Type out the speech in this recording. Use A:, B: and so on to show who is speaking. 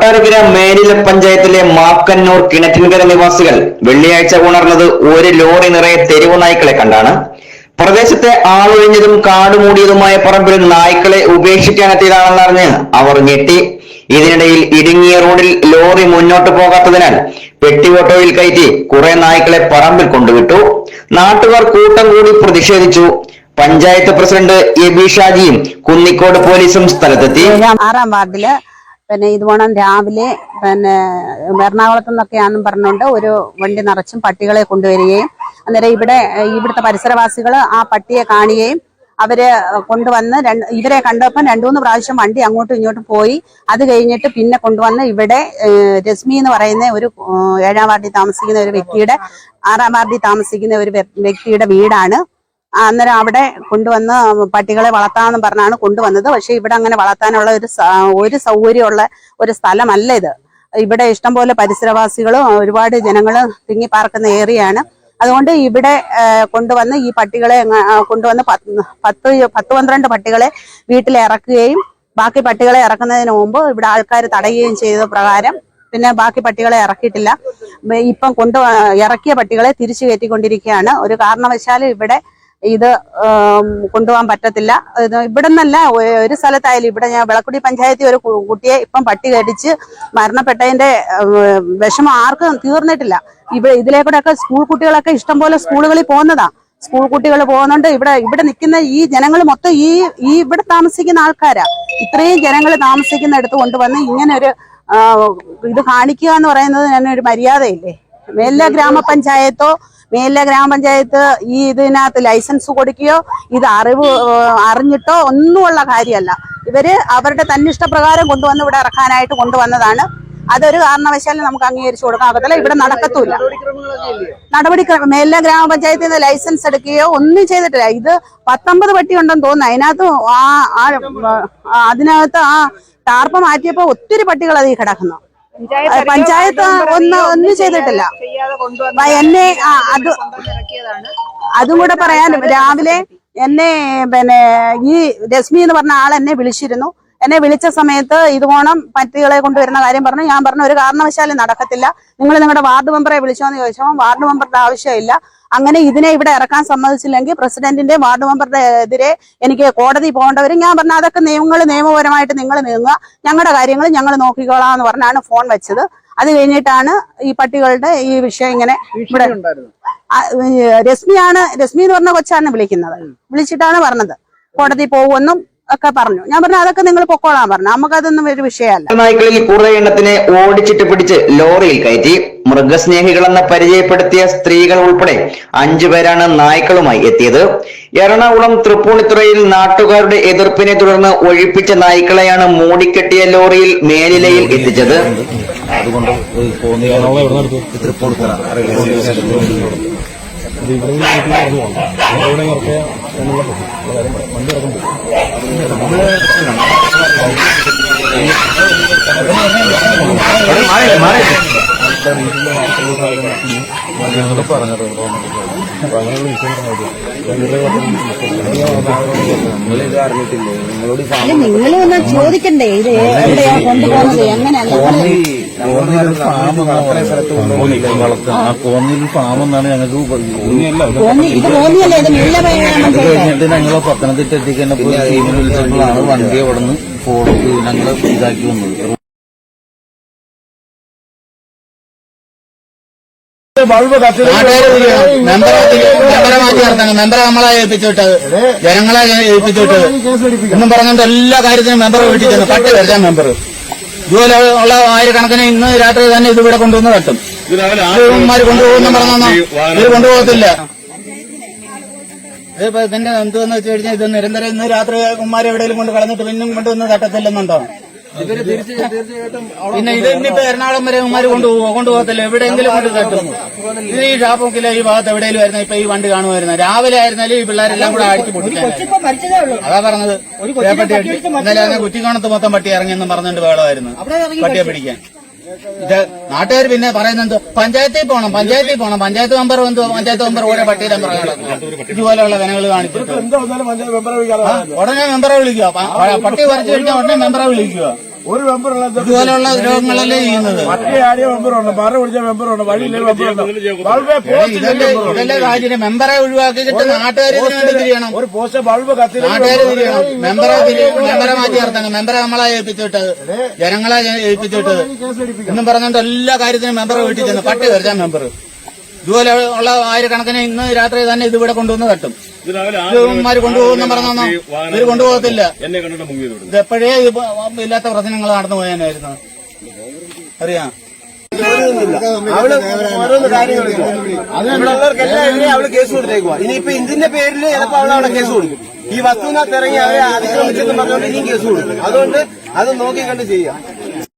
A: കൊട്ടാരക്കര മേലില പഞ്ചായത്തിലെ മാക്കന്നൂർ കിണറ്റിൻകര നിവാസികൾ വെള്ളിയാഴ്ച ഉണർന്നത് ഒരു ലോറി നിറയെ തെരുവു നായ്ക്കളെ കണ്ടാണ്. പ്രദേശത്തെ ആളൊഴിഞ്ഞതും കാടുമൂടിയതുമായ പറമ്പിൽ നായ്ക്കളെ ഉപേക്ഷിക്കാനെത്തിയതാണെന്നറിഞ്ഞ് അവർ ഞെട്ടി. ഇതിനിടയിൽ ഇടുങ്ങിയ റോഡിൽ ലോറി മുന്നോട്ട് പോകാത്തതിനാൽ പെട്ടി ഓട്ടോയിൽ കയറ്റി കുറെ നായ്ക്കളെ പറമ്പിൽ കൊണ്ടുവിട്ടു. നാട്ടുകാർ കൂട്ടം കൂടി പ്രതിഷേധിച്ചു. പഞ്ചായത്ത് പ്രസിഡന്റ് എബി ഷാജിയും കുന്നിക്കോട് പോലീസും സ്ഥലത്തെത്തി.
B: ആറാം വാർഡിൽ പിന്നെ ഇതുപോണം രാവിലെ പിന്നെ എറണാകുളത്തു നിന്നൊക്കെയാണെന്നും പറഞ്ഞുകൊണ്ട് ഒരു വണ്ടി നിറച്ചും പട്ടികളെ കൊണ്ടുവരികയും അന്നേരം ഇവിടെ ഇവിടുത്തെ പരിസരവാസികൾ ആ പട്ടിയെ കാണുകയും അവരെ കൊണ്ടുവന്ന് ഇവരെ കണ്ടപ്പം രണ്ടു മൂന്ന് പ്രാവശ്യം വണ്ടി അങ്ങോട്ടും ഇങ്ങോട്ടും പോയി. അത് കഴിഞ്ഞിട്ട് പിന്നെ കൊണ്ടുവന്ന് ഇവിടെ രശ്മി എന്ന് പറയുന്ന ഒരു ഏഴാം വാർഡിൽ താമസിക്കുന്ന ഒരു വ്യക്തിയുടെ ആറാം വാർഡിൽ താമസിക്കുന്ന ഒരു വ്യക്തിയുടെ വീടാണ്. അന്നേരം അവിടെ കൊണ്ടുവന്ന് പട്ടികളെ വളർത്താമെന്ന് പറഞ്ഞാണ് കൊണ്ടുവന്നത്. പക്ഷെ ഇവിടെ അങ്ങനെ വളർത്താനുള്ള ഒരു ഒരു സൗകര്യമുള്ള ഒരു സ്ഥലമല്ല ഇത്. ഇവിടെ ഇഷ്ടംപോലെ പരിസരവാസികളും ഒരുപാട് ജനങ്ങൾ തിങ്ങി പാർക്കുന്ന ഏരിയയാണ് അതുകൊണ്ട് ഇവിടെ കൊണ്ടുവന്ന് ഈ പട്ടികളെ കൊണ്ടുവന്ന് പത്ത് പത്ത് പന്ത്രണ്ട് പട്ടികളെ വീട്ടിൽ ഇറക്കുകയും ബാക്കി പട്ടികളെ ഇറക്കുന്നതിന് മുമ്പ് ഇവിടെ ആൾക്കാർ തടയുകയും ചെയ്ത പ്രകാരം പിന്നെ ബാക്കി പട്ടികളെ ഇറക്കിയിട്ടില്ല. ഇപ്പം- കൊണ്ടു ഇറക്കിയ പട്ടികളെ തിരിച്ചു കയറ്റിക്കൊണ്ടിരിക്കുകയാണ്. ഒരു കാരണവശാലും ഇവിടെ ഇത് കൊണ്ടുപോകാൻ പറ്റത്തില്ല. ഇവിടെ നിന്നല്ല ഒരു സ്ഥലത്തായാലും ഇവിടെ ഞാൻ വിളക്കുടി പഞ്ചായത്തിൽ ഒരു കുട്ടിയെ ഇപ്പം പട്ടി കടിച്ച് മരണപ്പെട്ടതിന്റെ വിഷമം ആർക്കും തീർന്നിട്ടില്ല. ഇവിടെ ഇതിലെ സ്കൂൾ കുട്ടികളൊക്കെ ഇഷ്ടംപോലെ സ്കൂളുകളിൽ പോകുന്നതാ. സ്കൂൾ കുട്ടികൾ പോകുന്നുണ്ട് ഇവിടെ ഇവിടെ നിൽക്കുന്ന ഈ ജനങ്ങൾ മൊത്തം ഈ ഈ ഇവിടെ താമസിക്കുന്ന ആൾക്കാരാ. ഇത്രയും ജനങ്ങൾ താമസിക്കുന്നിടത്ത് കൊണ്ടുവന്ന് ഇങ്ങനെ ഒരു ഇത് കാണിക്കുക എന്ന് പറയുന്നത് തന്നെ ഒരു മര്യാദയില്ലേ? മേല ഗ്രാമപഞ്ചായത്തോ മേല ഗ്രാമപഞ്ചായത്ത് ഈ ഇതിനകത്ത് ലൈസൻസ് കൊടുക്കുകയോ ഇത് അറിവ് അറിഞ്ഞിട്ടോ ഒന്നുമുള്ള കാര്യമല്ല. ഇവർ അവരുടെ തന്നിഷ്ടപ്രകാരം കൊണ്ടുവന്ന് ഇവിടെ ഇറക്കാനായിട്ട് കൊണ്ടുവന്നതാണ്. അതൊരു കാരണവശാലും നമുക്ക് അംഗീകരിച്ചു കൊടുക്കാൻ പറ്റില്ല ഇവിടെ നടക്കത്തൂല നടപടി മേല ഗ്രാമപഞ്ചായത്തിൽ നിന്ന് ലൈസൻസ് എടുക്കുകയോ ഒന്നും ചെയ്തിട്ടില്ല. ഇത് പത്തൊമ്പത് പട്ടി ഉണ്ടെന്ന് തോന്നുന്നു. അതിനകത്ത് ആ ആ- ആ- അതിനകത്ത് ആ ടാർപ്പ് മാറ്റിയപ്പോ ഒത്തിരി പട്ടികൾ അതിൽ കിടക്കുന്നു. പഞ്ചായത്ത് ഒന്ന് ഒന്നും ചെയ്തിട്ടില്ല. എന്നെ അത് അതും കൂടെ പറയാൻ രാവിലെ എന്നെ പിന്നെ ഈ രശ്മി എന്ന് പറഞ്ഞ ആൾ എന്നെ വിളിച്ചിരുന്നു. എന്നെ വിളിച്ച സമയത്ത് ഇതുപോണം പട്ടികളെ കൊണ്ടുവരുന്ന കാര്യം പറഞ്ഞു. ഞാൻ പറഞ്ഞു ഒരു കാരണവശാലും നടക്കത്തില്ല. നിങ്ങൾ നിങ്ങളുടെ വാർഡ് മെമ്പറെ വിളിച്ചോന്ന് ചോദിച്ചപ്പോൾ വാർഡ് മെമ്പറുടെ ആവശ്യമില്ല. അങ്ങനെ ഇതിനെ ഇവിടെ ഇറക്കാൻ സമ്മതിച്ചില്ലെങ്കിൽ പ്രസിഡന്റിന്റെ വാർഡ് മെമ്പറുടെ എതിരെ എനിക്ക് കോടതി പോകേണ്ടവരും ഞാൻ പറഞ്ഞ അതൊക്കെ നിങ്ങൾ നിയമപരമായിട്ട് നിങ്ങൾ നീങ്ങുക. ഞങ്ങളുടെ കാര്യങ്ങൾ ഞങ്ങൾ നോക്കിക്കോളാം എന്ന് പറഞ്ഞാണ് ഫോൺ വെച്ചത്. അത് കഴിഞ്ഞിട്ടാണ് ഈ പട്ടികളുടെ ഈ വിഷയം ഇങ്ങനെ ഇവിടെ രശ്മിയാണ് രശ്മി എന്ന് പറഞ്ഞ കൊച്ചാണ് വിളിക്കുന്നത്. വിളിച്ചിട്ടാണ് പറഞ്ഞത്. കോടതി പോകുമെന്നും ഒക്കെ പറഞ്ഞു. ഞാൻ പറഞ്ഞു അതൊക്കെ നിങ്ങൾ പൊക്കോളാൻ പറഞ്ഞു. നമുക്കതൊന്നും ഒരു വിഷയമല്ല.
A: നായ്ക്കളിൽ കൂടുതൽ എണ്ണത്തിനെ ഓടിച്ചിട്ട് പിടിച്ച് ലോറിയിൽ കയറ്റി മൃഗസ്നേഹികളെന്ന് പരിചയപ്പെടുത്തിയ സ്ത്രീകൾ ഉൾപ്പെടെ അഞ്ചു പേരാണ് നായ്ക്കളുമായി എത്തിയത്. എറണാകുളം തൃപ്പൂണിത്തുറയിൽ നാട്ടുകാരുടെ എതിർപ്പിനെ തുടർന്ന് ഒഴിപ്പിച്ച നായ്ക്കളെയാണ് മൂടിക്കെട്ടിയ ലോറിയിൽ മേലിലയിൽ എത്തിച്ചത്.
C: അതുകൊണ്ട് തൃപ്പൂണിത്തുറ.
D: എന്നുള്ള കാര്യം വണ്ടി ഇറക്കുമ്പോൾ
C: ഞങ്ങൾ പറഞ്ഞത്
D: അങ്ങനെയുള്ള വിഷയം
B: നിങ്ങൾ ചോദിക്കണ്ടേ? ഇത് എവിടെയാ കൊണ്ടുപോകുന്നത്? എങ്ങനെയല്ല
C: കോന്നിയിൽ ഫാം വളർത്തുക. ആ കോന്നിയിൽ ഫാം എന്നാണ് ഞങ്ങൾക്ക്
B: കോന്നി- ഇത് തോന്നിയല്ലേ ഇത് നീല
C: അത് കഴിഞ്ഞിട്ട് ഞങ്ങൾ പത്തനംതിട്ട എത്തിക്കുന്ന ടീമിൽ വിളിച്ചപ്പോഴാണ് വണ്ടി അവിടെ നിന്ന് ഫോളോ ഞങ്ങൾ ഇതാക്കി വന്നത്
E: മെമ്പറെ നമ്മളെ ഏൽപ്പിച്ചുവിട്ടത് ജനങ്ങളെ ഏൽപ്പിച്ചുവിട്ടത് എന്നും പറഞ്ഞുകൊണ്ട് എല്ലാ കാര്യത്തിനും മെമ്പറെ വീട്ടിൽ ചെന്ന് പട്ടി വരുത്താൻ മെമ്പർ ഇതുപോലെ ഉള്ള ആയിരക്കണക്കിന് ഇന്ന് രാത്രി തന്നെ ഇത് ഇവിടെ കൊണ്ടുവന്ന് തട്ടും. ഇവന്മാര് കൊണ്ടുപോകുന്ന പറഞ്ഞോ ഇത് കൊണ്ടുപോകത്തില്ല. ഇതിപ്പോ ഇതിന്റെ എന്തുവെന്ന് വെച്ച് കഴിഞ്ഞാൽ ഇത് നിരന്തരം ഇന്ന് രാത്രി ഉമ്മാരെ എവിടെയെങ്കിലും കൊണ്ട് കളഞ്ഞിട്ട് പിന്നും കൊണ്ടുവന്ന് തട്ടത്തില്ലെന്നുണ്ടോ? പിന്നെ ഇത് ഇന്നിപ്പോ എറണാകുളം വരെ ഉമ്മാര് കൊണ്ടുപോകും കൊണ്ടുപോകത്തില്ല. എവിടെയെങ്കിലും കൊണ്ട് തട്ടും. ഇത് ഈ ഷാപ്പൊക്കിലെ ഈ ഭാഗത്ത് എവിടെയെങ്കിലും ആയിരുന്നു ഇപ്പൊ ഈ വണ്ടി കാണുമായിരുന്നു. രാവിലെ ആയിരുന്നാലും ഈ പിള്ളേരെല്ലാം കൂടെ അടിച്ചു പൊട്ടിച്ചാൽ അതാ പറഞ്ഞത്. ഇന്നലെ കുറ്റിക്കോണത്ത് മൊത്തം പട്ടി ഇറങ്ങിയെന്ന് പറഞ്ഞിട്ട് വേളമായിരുന്നു പട്ടിയെ പിടിക്കാൻ. ഇത് നാട്ടുകാർ പിന്നെ പറയുന്നത് പഞ്ചായത്തിൽ പോകണം പഞ്ചായത്തിൽ പോകണം പഞ്ചായത്ത് മെമ്പർ എന്തോ പഞ്ചായത്ത് മെമ്പർ ഓരോ പട്ടി നമ്പർ ഇതുപോലെയുള്ള വിനകൾ കാണിച്ചിട്ട് ഉടനെ മെമ്പറെ വിളിക്കുക. പട്ടി പറിച്ചു കഴിഞ്ഞാൽ ഉടനെ മെമ്പറെ വിളിക്കുക.
F: ഒരു മെമ്പറുള്ള
E: ഇതുപോലെയുള്ള രോഗങ്ങളല്ലേ ചെയ്യുന്നത്?
F: പട്ടി ആടിയ മെമ്പറുണ്ട് മറ പിടിച്ച മെമ്പറുണ്ട് വഴിയിലെ മെമ്പറുണ്ട്. ബൾബ്
E: ഇതല്ലേ കാര്യം? മെമ്പറെ ഒഴിവാക്കിയിട്ട് നാട്ടുകാരെ തിരിയണം.
F: ഒരു പോസ്റ്റ് ബൾബ് കത്തി
E: നാട്ടുകാർ തിരിയണം. മെമ്പറെ തിരി- മെമ്പറെ മാറ്റി നിർത്തണം. മെമ്പറെ നമ്മളെ ഏൽപ്പിച്ചിട്ടത് ജനങ്ങളെ ഏൽപ്പിച്ചിട്ടത് എന്നും പറഞ്ഞുകൊണ്ട് എല്ലാ കാര്യത്തിനും മെമ്പറെ വീട്ടിൽ ചെന്ന് പട്ടി വരച്ച മെമ്പർ ഇതുപോലെ ഉള്ള ആയിരക്കണക്കിന് ഇന്ന് രാത്രി തന്നെ ഇതിവിടെ ഇവിടെ കൊണ്ടുവന്ന് തട്ടും. ഇവന്മാര് കൊണ്ടുപോകുന്ന പറഞ്ഞോ ഇവർ കൊണ്ടുപോകത്തില്ല.
D: എന്നെ കണ്ടിട്ട് മുങ്ങി
E: ഇത് എപ്പോഴേ ഇല്ലാത്ത പ്രശ്നങ്ങൾ നടന്നു പോയാനായിരുന്നു അറിയാം.
G: അവൾ ഓരോന്ന് കാര്യങ്ങൾ ഇവിടെയുള്ളവർക്കെല്ലാം എതിരെ അവൾ കേസ് ഇനിയിപ്പോ ഇതിന്റെ പേരിൽ ചിലപ്പോ അവൾ അവിടെ കേസ് കൊടുക്കും. ഈ വസ്തുവിനകത്ത് ഇറങ്ങി അവരെ അതിക്രമിച്ചെന്ന് പറഞ്ഞുകൊണ്ട് ഇനിയും കേസ് കൊടുക്കും. അതുകൊണ്ട് അത് നോക്കി കണ്ട് ചെയ്യാം.